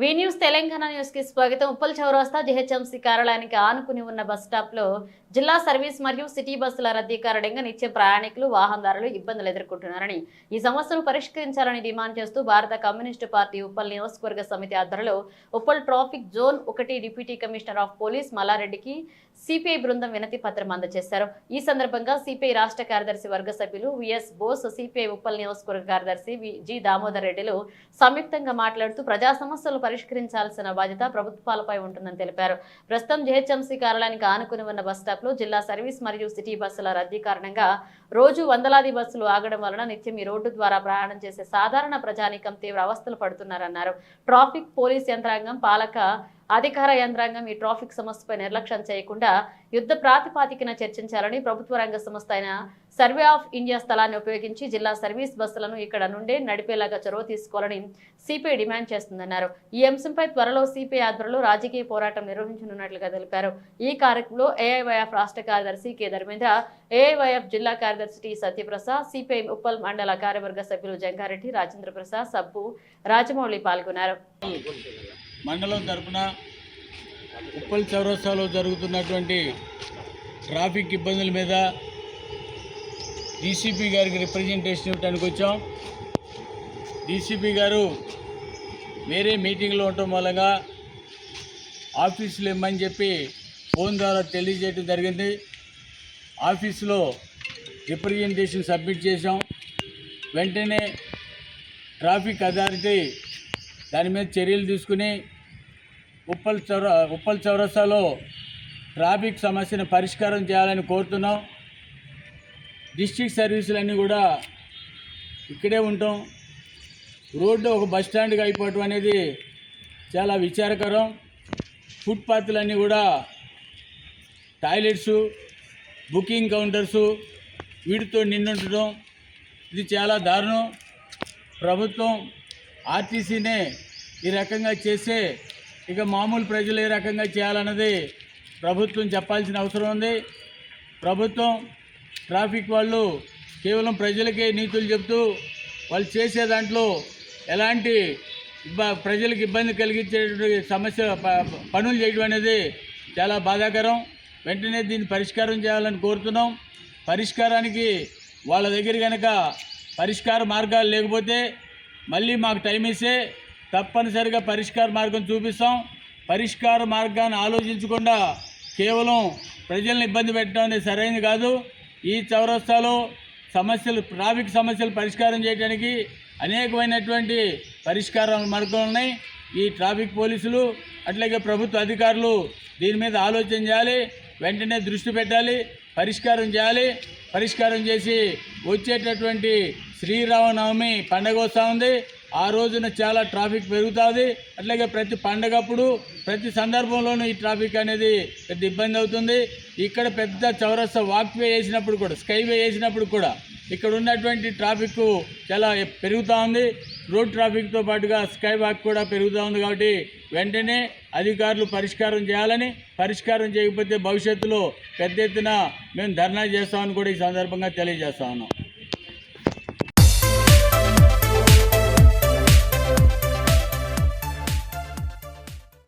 వి news Telangana న్యూస్కి స్వాగతం. Uppal చౌరాస్తా GHMC కార్యాలయానికి ఆనుకుని ఉన్న బస్ స్టాప్లో జిల్లా సర్వీస్ మరియు సిటీ బస్సుల రద్దీ కారణంగా నిత్య ప్రయాణికులు వాహనదారులు ఇబ్బందులు ఎదుర్కొంటున్నారని ఈ సమస్యను పరిష్కరించాలని డిమాండ్ చేస్తూ భారత కమ్యూనిస్టు పార్టీ ఉప్పల్ నియోజకవర్గ సమితి ఆధ్వర్యంలో ఉప్పల్ ట్రాఫిక్ జోన్ ఒకటి డిప్యూటీ కమిషనర్ ఆఫ్ పోలీస్ మల్లారెడ్డికి సిపిఐ బృందం వినతి పత్రం అందజేశారు. ఈ సందర్భంగా సిపిఐ రాష్ట్ర కార్యదర్శి వర్గ సభ్యులు విఎస్ బోస్ సిపిఐ ఉప్పల్ నియోజకవర్గ కార్యదర్శి వి- జి దామోదర్ రెడ్డిలు సంయుక్తంగా మాట్లాడుతూ ప్రజా సమస్యలు పరిష్కరించాల్సిన బాధ్యత ప్రభుత్వాలపై ఉంటుందని తెలిపారు. ప్రస్తుతం జిహెచ్ఎంసీ కార్యాలయానికి ఆనుకుని ఉన్న బస్ స్టాప్లో జిల్లా సర్వీస్ మరియు సిటీ బస్సుల రద్దీ కారణంగా రోజు వందలాది బస్సులు ఆగడం వలన నిత్యం ఈ రోడ్డు ద్వారా ప్రయాణం చేసే సాధారణ ప్రజానీకం తీవ్ర అవస్థలు పడుతున్నారన్నారు. ట్రాఫిక్ పోలీస్ యంత్రాంగం పాలక అధికార యంత్రాంగం ఈ ట్రాఫిక్ సమస్యపై నిర్లక్ష్యం చేయకుండా యుద్ధ ప్రాతిపాదికన చర్చించాలని ప్రభుత్వ రంగ సంస్థ అయిన సర్వే ఆఫ్ ఇండియా స్థలాన్ని ఉపయోగించి జిల్లా సర్వీస్ బస్సులను ఇక్కడ నుండే నడిపేలాగా చొరవ తీసుకోవాలని సిపిఐ డిమాండ్ చేస్తుందన్నారు. ఈ అంశంపై త్వరలో సిపిఐ ఆధ్వర్యంలో రాజకీయ పోరాటం నిర్వహించనున్నట్లుగా తెలిపారు. ఈ కార్యక్రమంలో ఏఐవైఎఫ్ రాష్ట్ర కార్యదర్శి కె. ధర్మేంద్ర ఏఐవైఎఫ్ జిల్లా కార్యదర్శి టి. సత్యప్రసాద్ సిపిఐ ఉప్పల్ మండల కార్యవర్గ సభ్యులు జంగారెడ్డి రాజేంద్ర ప్రసాద్ సబ్బు రాజమౌళి పాల్గొన్నారు. మండలం తరపున ఉప్పల్ చౌరస్తాలో జరుగుతున్నటువంటి ట్రాఫిక్ ఇబ్బందుల మీద డీసీపీ గారికి రిప్రజెంటేషన్ ఇవ్వడానికి వచ్చాం. డీసీపీ గారు వేరే మీటింగ్లో ఉండటం మూలంగా ఆఫీసులు ఇమ్మని చెప్పి ఫోన్ ద్వారా తెలియజేయడం జరిగింది. ఆఫీసులో రిప్రజెంటేషన్ సబ్మిట్ చేశాం. వెంటనే ట్రాఫిక్ అథారిటీ దాని మీద చర్యలు తీసుకుని ఉప్పల్ చౌర ఉప్పల్ చౌరస్తాలో ట్రాఫిక్ సమస్యను పరిష్కారం చేయాలని కోరుతున్నాం. డిస్ట్రిక్ట్ సర్వీసులన్నీ కూడా ఇక్కడే ఉంటాం. రోడ్డు ఒక బస్ స్టాండ్గా అయిపోవటం అనేది చాలా విచారకరం. ఫుట్పాత్లన్నీ కూడా టాయిలెట్సు బుకింగ్ కౌంటర్సు వీటితో నిండుండటం. ఇది చాలా దారుణం. ప్రభుత్వం ఆర్టీసీనే ఈ రకంగా చేస్తే ఇక మామూలు ప్రజలు ఏ రకంగా చేయాలన్నది ప్రభుత్వం చెప్పాల్సిన అవసరం ఉంది. ప్రభుత్వం ట్రాఫిక్ వాళ్ళు కేవలం ప్రజలకే నీతులు చెప్తూ వాళ్ళు చేసే దాంట్లో ఎలాంటి ఇబ్బ ప్రజలకు ఇబ్బంది కలిగించేటువంటి సమస్య ప- పనులు చేయడం అనేది చాలా బాధాకరం. వెంటనే దీన్ని పరిష్కారం చేయాలని కోరుతున్నాం. పరిష్కారానికి వాళ్ళ దగ్గర కనుక పరిష్కార మార్గాలు లేకపోతే మళ్ళీ మాకు టైం ఇస్తే తప్పనిసరిగా పరిష్కార మార్గం చూపిస్తాం. పరిష్కార మార్గాన్ని ఆలోచించకుండా కేవలం ప్రజల్ని ఇబ్బంది పెట్టడం అనేది సరైనది కాదు. ఈ చౌరస్తాలో సమస్యలు ట్రాఫిక్ సమస్యలు పరిష్కారం చేయడానికి అనేకమైనటువంటి పరిష్కార మార్గాలు ఉన్నాయి. ఈ ట్రాఫిక్ పోలీసులు అట్లాగే ప్రభుత్వ అధికారులు దీని మీద ఆలోచన చేయాలి. వెంటనే దృష్టి పెట్టాలి. పరిష్కారం చేయాలి. పరిష్కారం చేసి వచ్చేటటువంటి శ్రీరామనవమి పండగ వస్తూ ఉంది. ఆ రోజున చాలా ట్రాఫిక్ పెరుగుతుంది. అట్లాగే ప్రతి పండగప్పుడు ప్రతి సందర్భంలోనూ ఈ ట్రాఫిక్ అనేది పెద్ద ఇబ్బంది అవుతుంది. ఇక్కడ పెద్ద చౌరస్తా వాక్వే వేసినప్పుడు కూడా స్కైవే వేసినప్పుడు కూడా ఇక్కడ ఉన్నటువంటి ట్రాఫిక్ చాలా పెరుగుతూ ఉంది. రోడ్ ట్రాఫిక్తో పాటుగా స్కై వాక్ కూడా పెరుగుతూ ఉంది కాబట్టి వెంటనే అధికారులు పరిష్కారం చేయాలని పరిష్కారం చేయకపోతే భవిష్యత్తులో పెద్ద ఎత్తున మేము ధర్నా చేస్తామని కూడా ఈ సందర్భంగా తెలియజేస్తా ఉన్నాం.